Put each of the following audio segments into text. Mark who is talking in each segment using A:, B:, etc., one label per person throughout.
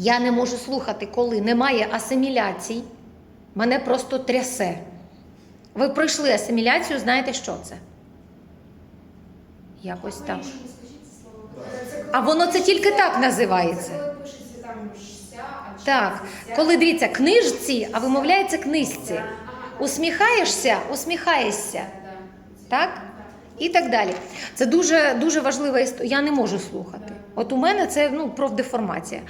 A: Я не можу слухати, коли немає асиміляцій, мене просто трясе. Ви пройшли асиміляцію, знаєте, що це? Якось так. А воно це тільки так називається. Так, коли дивіться, книжці, а вимовляється книжці. Усміхаєшся, усміхаєшся. Так? І так далі. Це дуже дуже важлива історія. Я не можу слухати. От у мене це ну, профдеформація.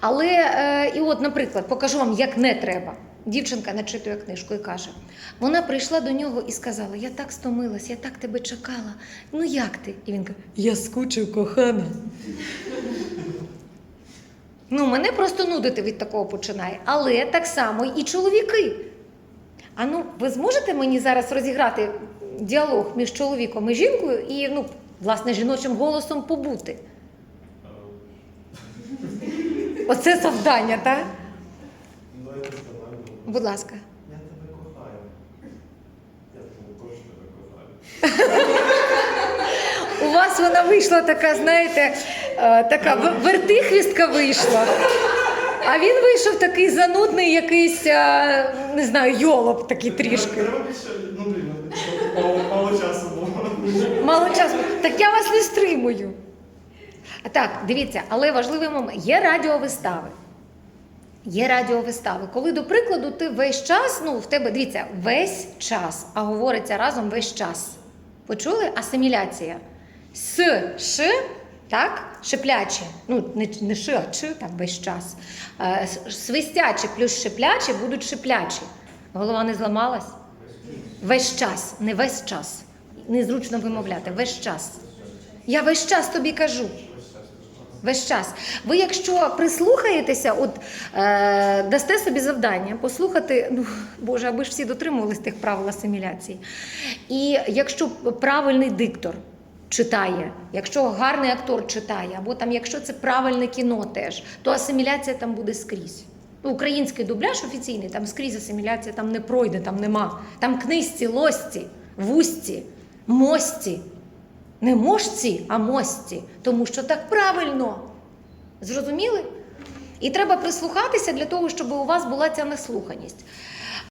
A: Але е, і от, наприклад, покажу вам, як не треба. Дівчинка начитує книжку і каже: вона прийшла до нього і сказала: Я так стомилась, я так тебе чекала. Ну як ти? І він каже: Я скучив, кохана. Ну, мене просто нудити від такого починає. Але так само і чоловіки. А ну, ви зможете мені зараз розіграти діалог між чоловіком і жінкою і, ну, власне, жіночим голосом побути? Оце завдання, так? Будь ласка.
B: Я тебе кохаю. Я тебе тебе кохаю.
A: У вас вона вийшла така, знаєте, е, така вертихвістка вийшла. А він вийшов такий занудний, якийсь, е, не знаю, йолоп такий трішки.
B: Ну ну, мало часу було.
A: Мало часу. Так я вас не стримую. Так, дивіться, але важливий момент. Є радіовистави. Є радіовистави. Коли, до прикладу, ти весь час, ну, в тебе, дивіться, весь час, а говориться разом весь час. Почули? Асиміляція. С, ш, так, шипляче. Ну, не, не ш, а ч, так, весь час. Е, с- свистяче плюс шипляче будуть шиплячі. Голова не зламалась? Весь час, не весь час. Незручно вимовляти, весь час. Я весь час тобі кажу. Весь час. Ви, якщо прислухаєтеся, от е, дасте собі завдання послухати, ну Боже, аби ж всі дотримувались тих правил асиміляції. І якщо правильний диктор читає, якщо гарний актор читає, або там, якщо це правильне кіно теж, то асиміляція там буде скрізь. Ну, Український дубляж офіційний, там скрізь асиміляція там не пройде, там нема. Там книжці, лосці, вусті, мості. Не можці, а мості, тому що так правильно. Зрозуміли? І треба прислухатися для того, щоб у вас була ця наслуханість.